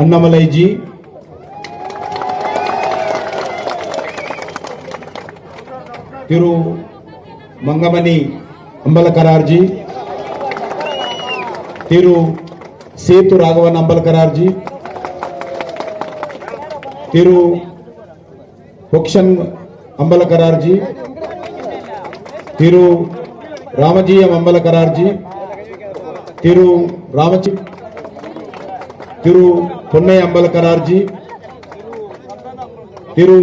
అన్నమలై जी తిరు मंगमनी అంబలకరార్జీ. తిరు సేతు రాఘవన్ అంబలకరార్జీ. తిరు పొక్షన్ అంబలకరార్జీ. తిరు రామజీయం అంబలకరార్జీ. తిరు రామచి திரு பொன்னை அம்பலக்கரார்ஜி திரு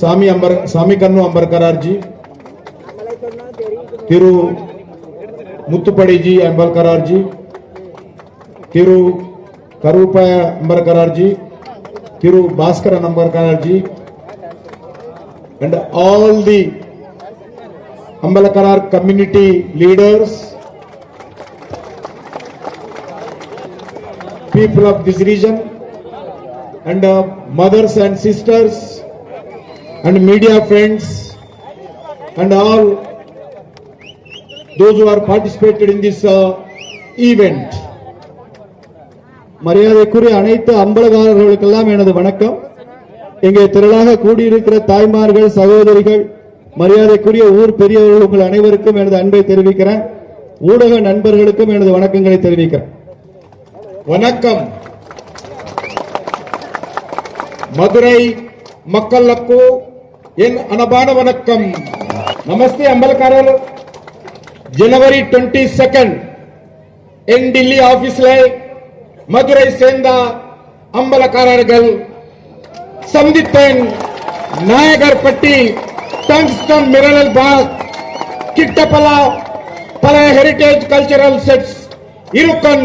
சாமி அம்பர் சாமி கண்ணு அம்பர்கரார்ஜி திரு முத்துப்படிஜி அம்பர்கரார்ஜி திரு கருப்பாய அம்பர்கரார்ஜி திரு Bhaskaran அம்பர்கரார்ஜி and all the Ambalakarar community leaders, people of this region, and uh, mothers and sisters, and media friends, and all those who are participated in this uh, event. மரியாதைக்குரிய அனைத்து அம்பலகாரர்களுக்கெல்லாம் எனது வணக்கம். இங்கே திரளாக கூடியிருக்கிற தாய்மார்கள் சகோதரிகள் மரியாதைக்குரிய ஊர் பெரியவர்கள் உங்கள் அனைவருக்கும் எனது அன்பை தெரிவிக்கிறேன். ஊடக நண்பர்களுக்கும் எனது வணக்கங்களை தெரிவிக்கிறேன். வணக்கம் மதுரை மக்களுக்கு என் அனபான வணக்கம் நமஸ்தே அம்பலக்காரர் ஜனவரி டுவெண்ட்டி செகண்ட் என் டில்லி ஆபீஸ்ல மதுரை சேர்ந்த அம்பலக்காரர்கள் சந்தித்தேன் நாயகர்பட்டி டங்ஸ்டன் மிரரல் பாக் கிட்டப்பலா பல ஹெரிடேஜ் கல்ச்சரல் செட்ஸ் இருக்கன்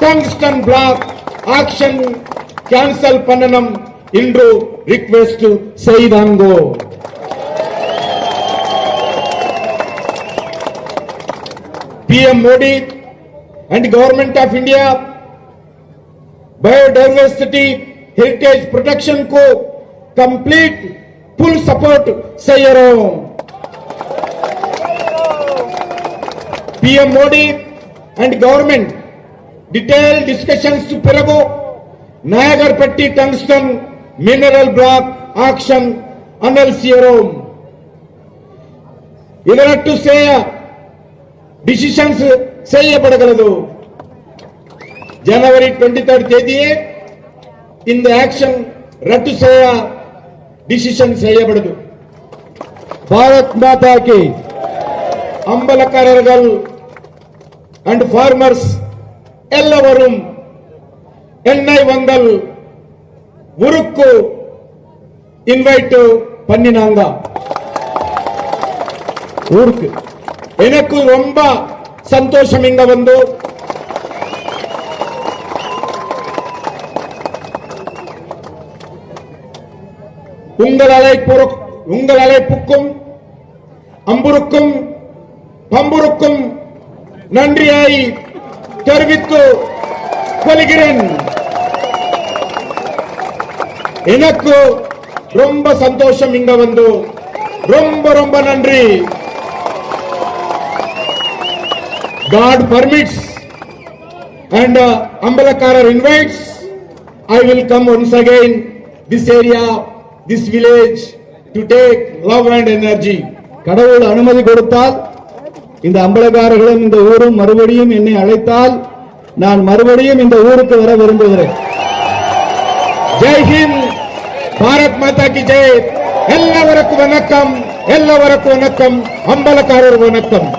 டங்ஸ்டன் பிளாக் ஆக்ஷன் கேன்சல் பண்ணணும் என்று request செய்தாங்கோ PM Modi and Government of India biodiversity heritage protection को complete full support செய்யறோம் PM Modi and government detailed discussions to பிறகு Nayakarpatti tungsten mineral block auction annul செய்யறோம் இதற்கு செய்ய decisions செய்யப்படுகிறது. ஜனவரி டுவெண்ட்டி தேர்ட் தேதியே இந்த ஆக்ஷன் ரத்து செய்ய டிசிஷன் செய்யப்படுது. பாரத் மாதா கி. அம்பலக்காரர்கள் அண்ட் ஃபார்மர்ஸ் எல்லவரும் என்னை வந்தல் உருக்கு இன்வைட் பண்ணினாங்க. ஊருக்கு. எனக்கு ரொம்ப சந்தோஷம் இங்க வந்து. உங்கள் அழைப்பு உங்கள் அழைப்புக்கும் அம்புருக்கும் பம்புருக்கும் நன்றியை தெரிவித்து கொள்கிறேன் எனக்கு ரொம்ப சந்தோஷம் இங்க வந்து ரொம்ப ரொம்ப நன்றி God permits and uh, Ambalakarar invites, I will come once again this area, this village to take love and energy. கடவுள் அனுமதி கொடுத்தால் இந்த அம்பலக்காரர்களும் இந்த ஊரும் மறுபடியும் என்னை அழைத்தால் நான் மறுபடியும் இந்த ஊருக்கு வர விரும்புகிறேன். ஜெய்ஹிந்த் பாரத் மாதா கி ஜெய். எல்லோருக்கும் வணக்கம் எல்லோருக்கும் வணக்கம் அம்பலக்காரர் வணக்கம்.